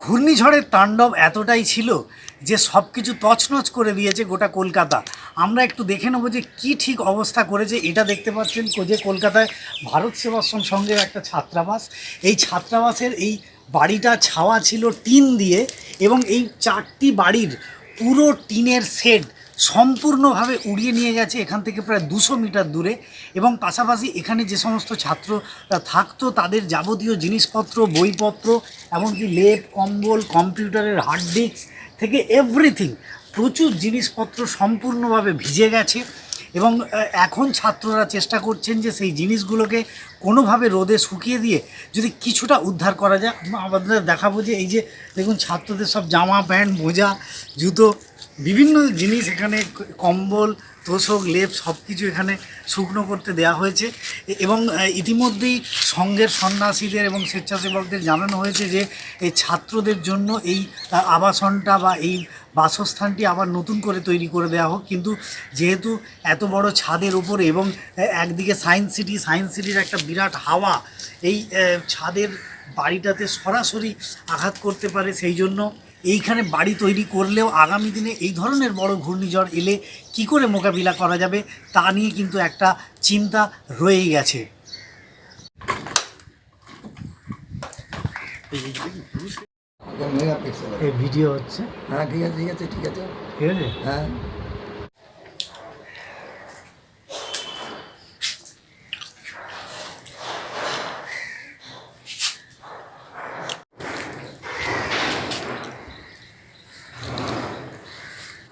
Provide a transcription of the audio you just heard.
ঘূর্ণিঝড়ের তাণ্ডব এতটাই ছিল যে সব কিছু তছনছ করে দিয়েছে গোটা কলকাতা। আমরা একটু দেখে নেব যে কী ঠিক অবস্থা করেছে, এটা দেখতে পাচ্ছেন যে কলকাতায় ভারত সেবাশ্রম সঙ্গে একটা ছাত্রাবাস। এই ছাত্রাবাসের এই বাড়িটা ছাওয়া ছিল টিন দিয়ে এবং এই চারটি বাড়ির পুরো টিনের শেড সম্পূর্ণভাবে উড়িয়ে নিয়ে গেছে এখান থেকে প্রায় দুশো মিটার দূরে এবং পাশাপাশি এখানে যে সমস্ত ছাত্ররা থাকতো তাদের যাবতীয় জিনিসপত্র, বইপত্র, এমনকি লেপ, কম্বল, কম্পিউটারের হার্ড ডিস্ক থেকে এভরিথিং প্রচুর জিনিসপত্র সম্পূর্ণভাবে ভিজে গেছে এবং এখন ছাত্ররা চেষ্টা করছেন যে সেই জিনিসগুলোকে কোনোভাবে রোদে শুকিয়ে দিয়ে যদি কিছুটা উদ্ধার করা যায়। আমাদের দেখাবো যে এই যে দেখুন ছাত্রদের সব জামা প্যান্ট, মোজা, জুতো বিভিন্ন জিনিস এখানে, কম্বল, তোষক, লেপ সব কিছু এখানে শুকনো করতে দেওয়া হয়েছে। এবং ইতিমধ্যেই সঙ্ঘের সন্ন্যাসীদের এবং স্বেচ্ছাসেবকদের জানানো হয়েছে যে এই ছাত্রদের জন্য এই আবাসনটা বা এই বাসস্থানটি আবার নতুন করে তৈরি করে দেওয়া হোক। কিন্তু যেহেতু এত বড় ছাদের উপরে এবং একদিকে সায়েন্স সিটি, সায়েন্স সিটির একটা বিরাট হাওয়া, এই ছাদের বাড়িটাতে সরাসরি আঘাত করতে পারে, সেই জন্য এইখানে বাড়ি তৈরি করলেও আগামী দিনে এই ধরনের বড় ঘূর্ণিঝড় এলে কি করে মোকাবিলা করা যাবে তা নিয়ে কিন্তু একটা চিন্তা রয়েই গেছে। ভিডিও হচ্ছে। হ্যাঁ ঠিক আছে ঠিক আছে ঠিক আছে। ঠিক আছে? হ্যাঁ।